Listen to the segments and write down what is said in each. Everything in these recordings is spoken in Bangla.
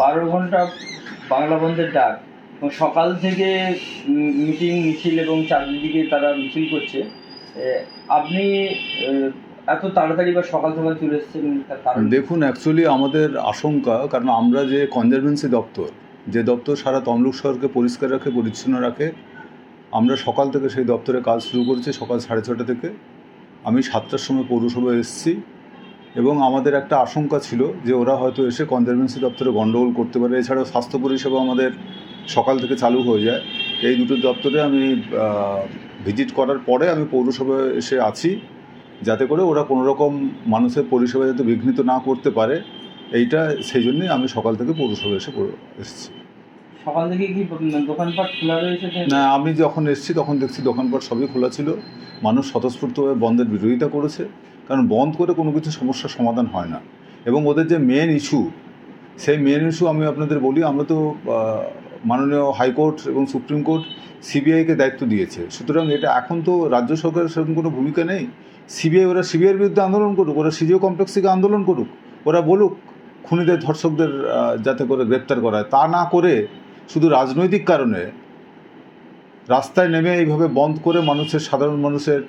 বারো ঘণ্টা বাংলা বন্ধের ডাক। এবং সকাল থেকে মিটিং মিছিল এবং চারিদিকে তারা মিছিল করছে। আপনি এত তাড়াতাড়ি বা সকাল সকাল চলে এসেছেন দেখুন অ্যাকচুয়ালি আমাদের আশঙ্কা, কারণ আমরা যে কনজারভেন্সি দপ্তর, যে দপ্তর সারা তমলুক শহরকে পরিষ্কার রাখে, পরিচ্ছন্ন রাখে, আমরা সকাল থেকে সেই দপ্তরে কাজ শুরু করেছি, সকাল সাড়ে ছটা থেকে। আমি সাতটার সময় পৌরসভায় এসেছি। এবং আমাদের একটা আশঙ্কা ছিল যে ওরা হয়তো এসে কনজারভেন্সি দপ্তরে গণ্ডগোল করতে পারে। এছাড়াও স্বাস্থ্য পরিষেবা আমাদের সকাল থেকে চালু হয়ে যায়। এই দুটো দপ্তরে আমি ভিজিট করার পরে আমি পৌরসভায় এসে আছি, যাতে করে ওরা কোনো রকম মানুষের পরিষেবা যাতে বিঘ্নিত না করতে পারে। এইটা, সেই জন্যই আমি সকাল থেকে পৌরসভায় এসে এসেছি। সকাল থেকে কি দোকানপাট খোলা রয়েছে না, আমি যখন এসেছি তখন দেখছি দোকানপাট সবই খোলা ছিল। মানুষ স্বতঃস্ফূর্তভাবে বন্ধের বিরোধিতা করেছে, কারণ বন্ধ করে কোনো কিছু সমস্যার সমাধান হয় না। এবং ওদের যে মেন ইস্যু সেই মেন ইস্যু আমি আপনাদের বলি, আমরা তো মাননীয় হাইকোর্ট এবং সুপ্রিম কোর্ট সিবিআইকে দায়িত্ব দিয়েছে। সুতরাং এটা এখন তো রাজ্য সরকারের সেরকম কোনো ভূমিকা নেই। সিবিআই ওরা সিবিআইয়ের বিরুদ্ধে আন্দোলন করুক, ওরা সিজিও কমপ্লেক্স থেকে আন্দোলন করুক, ওরা বলুক, খুনিদের ধর্ষকদের যাতে করে গ্রেপ্তার করা হয় তা না করে শুধু রাজনৈতিক কারণে রাস্তায় নেমে এইভাবে বন্ধ করে মানুষের, সাধারণ মানুষের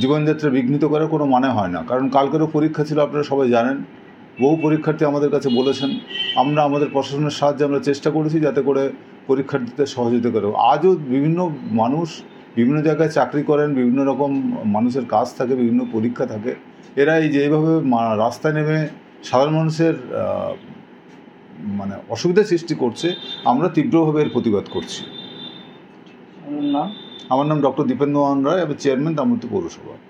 জীবনযাত্রা বিঘ্নিত করার কোনো মানে হয় না। কারণ কালকেরও পরীক্ষা ছিল, আপনারা সবাই জানেন। বহু পরীক্ষার্থী আমাদের কাছে বলেছেন, আমরা আমাদের প্রশাসনের সাহায্যে আমরা চেষ্টা করেছি যাতে করে পরীক্ষার্থীদের সহযোগিতা করে। আজও বিভিন্ন মানুষ বিভিন্ন জায়গায় চাকরি করেন, বিভিন্ন রকম মানুষের কাজ থাকে, বিভিন্ন পরীক্ষা থাকে। এরা এই যে এইভাবে মা- রাস্তায় নেমে সাধারণ মানুষের মানে অসুবিধা সৃষ্টি করছে আমরা তীব্রভাবে এর প্রতিবাদ করছি। আমার নাম? ডক্টর দীপেন্দ্র মোহন রায় আমি চেয়ারম্যান দামতি পৌরসভা।